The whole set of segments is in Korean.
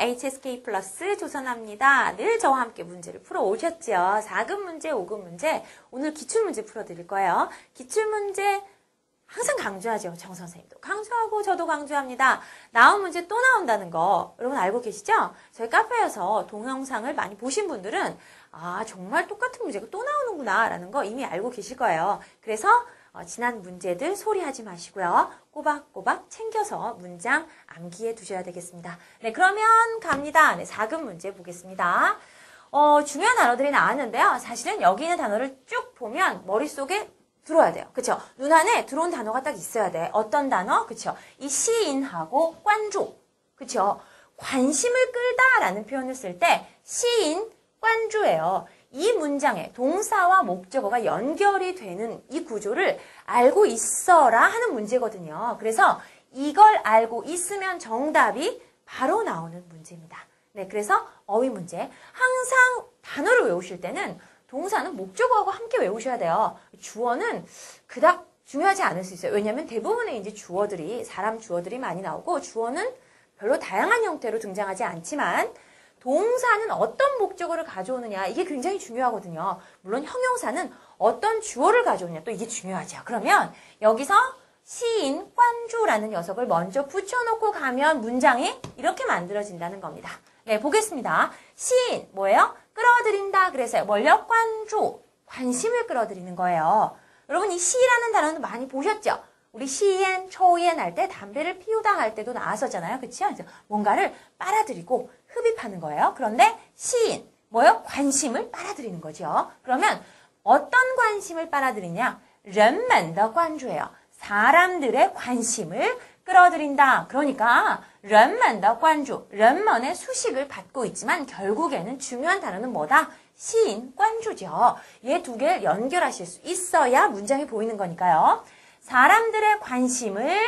HSK 플러스 조선아입니다. 늘 저와 함께 문제를 풀어 오셨죠. 4급 문제, 5급 문제. 오늘 기출문제 풀어 드릴 거예요. 기출문제 항상 강조하죠. 정 선생님도 강조하고 저도 강조합니다. 나온 문제 또 나온다는 거 여러분 알고 계시죠? 저희 카페에서 동영상을 많이 보신 분들은 아 정말 똑같은 문제가 또 나오는구나 라는 거 이미 알고 계실 거예요. 그래서 어, 지난 문제들 소리하지 마시고요. 꼬박꼬박 챙겨서 문장 암기해 두셔야 되겠습니다. 네, 그러면 갑니다. 네, 4급 문제 보겠습니다. 어, 중요한 단어들이 나왔는데요. 사실은 여기 있는 단어를 쭉 보면 머릿속에 들어야 돼요. 그쵸? 눈 안에 들어온 단어가 딱 있어야 돼. 어떤 단어? 그쵸? 이 시인하고 관조. 그쵸? 관심을 끌다라는 표현을 쓸 때 시인, 관조예요. 이 문장에 동사와 목적어가 연결이 되는 이 구조를 알고 있어라 하는 문제거든요. 그래서 이걸 알고 있으면 정답이 바로 나오는 문제입니다. 네, 그래서 어휘 문제. 항상 단어를 외우실 때는 동사는 목적어하고 함께 외우셔야 돼요. 주어는 그닥 중요하지 않을 수 있어요. 왜냐하면 대부분의 이제 주어들이 사람 주어들이 많이 나오고 주어는 별로 다양한 형태로 등장하지 않지만 동사는 어떤 목적어를 가져오느냐 이게 굉장히 중요하거든요. 물론 형용사는 어떤 주어를 가져오느냐 또 이게 중요하죠. 그러면 여기서 시인 관주라는 녀석을 먼저 붙여놓고 가면 문장이 이렇게 만들어진다는 겁니다. 네, 보겠습니다. 시인 뭐예요? 끌어들인다 그래서요. 뭘요? 관주 관심을 끌어들이는 거예요. 여러분 이 시라는 단어는 많이 보셨죠? 우리 시엔, 초엔 할 때 담배를 피우다 할 때도 나왔었잖아요. 그치요? 뭔가를 빨아들이고 흡입하는 거예요. 그런데 시인, 뭐요? 관심을 빨아들이는 거죠. 그러면 어떤 관심을 빨아들이냐? 人们的 관주예요. 사람들의 관심을 끌어들인다. 그러니까 人们的 관주, 人们의 수식을 받고 있지만 결국에는 중요한 단어는 뭐다? 시인, 관주죠. 얘 두 개를 연결하실 수 있어야 문장이 보이는 거니까요. 사람들의 관심을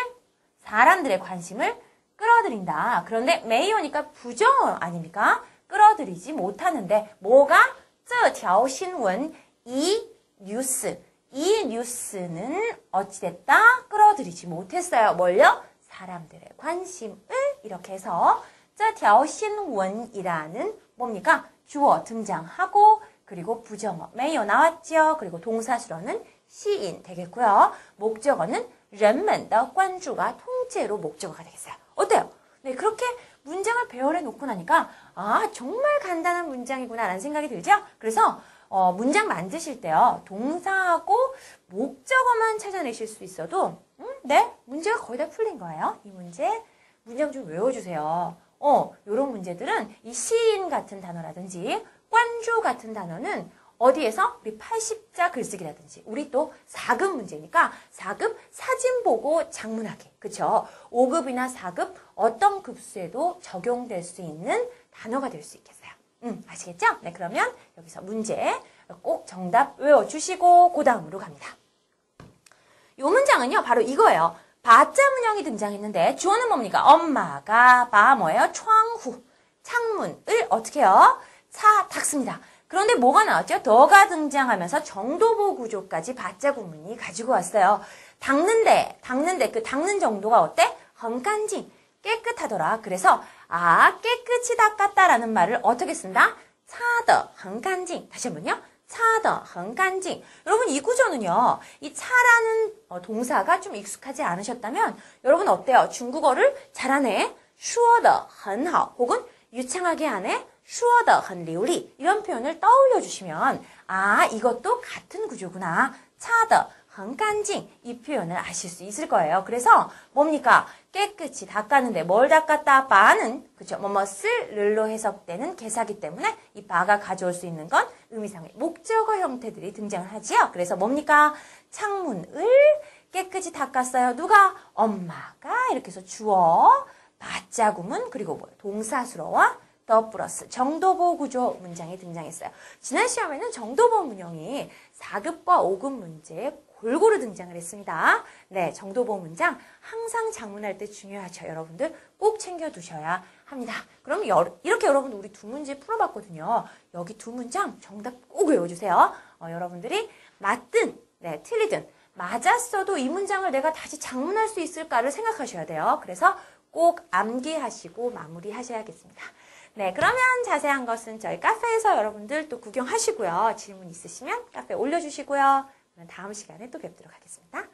사람들의 관심을 끌어들인다. 그런데 메이오니까 부정 아닙니까? 끌어들이지 못하는데 뭐가 这条新闻이 뉴스 이 뉴스는 어찌됐다 끌어들이지 못했어요. 뭘요? 사람들의 관심을 이렇게 해서 这条新闻이라는 뭡니까? 주어 등장하고 그리고 부정어 메이오 나왔죠. 그리고 동사수로는 시인 되겠고요. 목적어는 렌먼더 관주가 통째로 목적어가 되겠어요. 어때요? 네, 그렇게 문장을 배열해 놓고 나니까 아, 정말 간단한 문장이구나 라는 생각이 들죠? 그래서 어, 문장 만드실 때요. 동사하고 목적어만 찾아내실 수 있어도 음, 네, 문제가 거의 다 풀린 거예요. 이 문제 문장 좀 외워주세요. 어, 요런 문제들은 이 시인 같은 단어라든지 관주 같은 단어는 어디에서? 우리 80자 글쓰기라든지 우리 또 4급 문제니까 4급 사진 보고 작문하기. 그쵸? 5급이나 4급 어떤 급수에도 적용될 수 있는 단어가 될 수 있겠어요. 음, 아시겠죠? 네, 그러면 여기서 문제 꼭 정답 외워주시고 그 다음으로 갑니다. 이 문장은요, 바로 이거예요. 바자 문형이 등장했는데 주어는 뭡니까? 엄마가 바 뭐예요?窗후 창문을 어떻게 해요? 차 닦습니다. 그런데 뭐가 나왔죠? 더가 등장하면서 정도보 구조까지 바자 구문이 가지고 왔어요. 닦는데, 닦는데 그 닦는 정도가 어때? 헝간징, 깨끗하더라. 그래서 아, 깨끗이 닦았다라는 말을 어떻게 쓴다? 차더 헝간징. 다시 한번요. 차더 헝간징. 여러분 이 구조는요. 이 차라는 어, 동사가 좀 익숙하지 않으셨다면 여러분 어때요? 중국어를 잘하네. 슈어더 헌하 혹은 유창하게 하네. 슈어더 헌리우리 이런 표현을 떠올려 주시면 아 이것도 같은 구조구나. 차더 헌간징 이 표현을 아실 수 있을 거예요. 그래서 뭡니까? 깨끗이 닦았는데 뭘 닦았다? 바는 그죠? 뭐뭐쓸 르로 해석되는 개사기 때문에 이 바가 가져올 수 있는 건 의미상의 목적어 형태들이 등장을 하지요. 그래서 뭡니까? 창문을 깨끗이 닦았어요. 누가? 엄마가 이렇게 해서 주어 바자구문 그리고 뭐 동사수로와 더 플러스 정도보 구조 문장이 등장했어요. 지난 시험에는 정도보 문형이 4급과 5급 문제에 골고루 등장을 했습니다. 네, 정도보 문장 항상 작문할 때 중요하죠. 여러분들 꼭 챙겨두셔야 합니다. 그럼 여, 이렇게 여러분들 우리 두 문제 풀어봤거든요. 여기 두 문장 정답 꼭 외워주세요. 어, 여러분들이 맞든 네, 틀리든 맞았어도 이 문장을 내가 다시 작문할 수 있을까를 생각하셔야 돼요. 그래서 꼭 암기하시고 마무리하셔야겠습니다. 네, 그러면 자세한 것은 저희 카페에서 여러분들 또 구경하시고요. 질문 있으시면 카페에 올려주시고요. 다음 시간에 또 뵙도록 하겠습니다.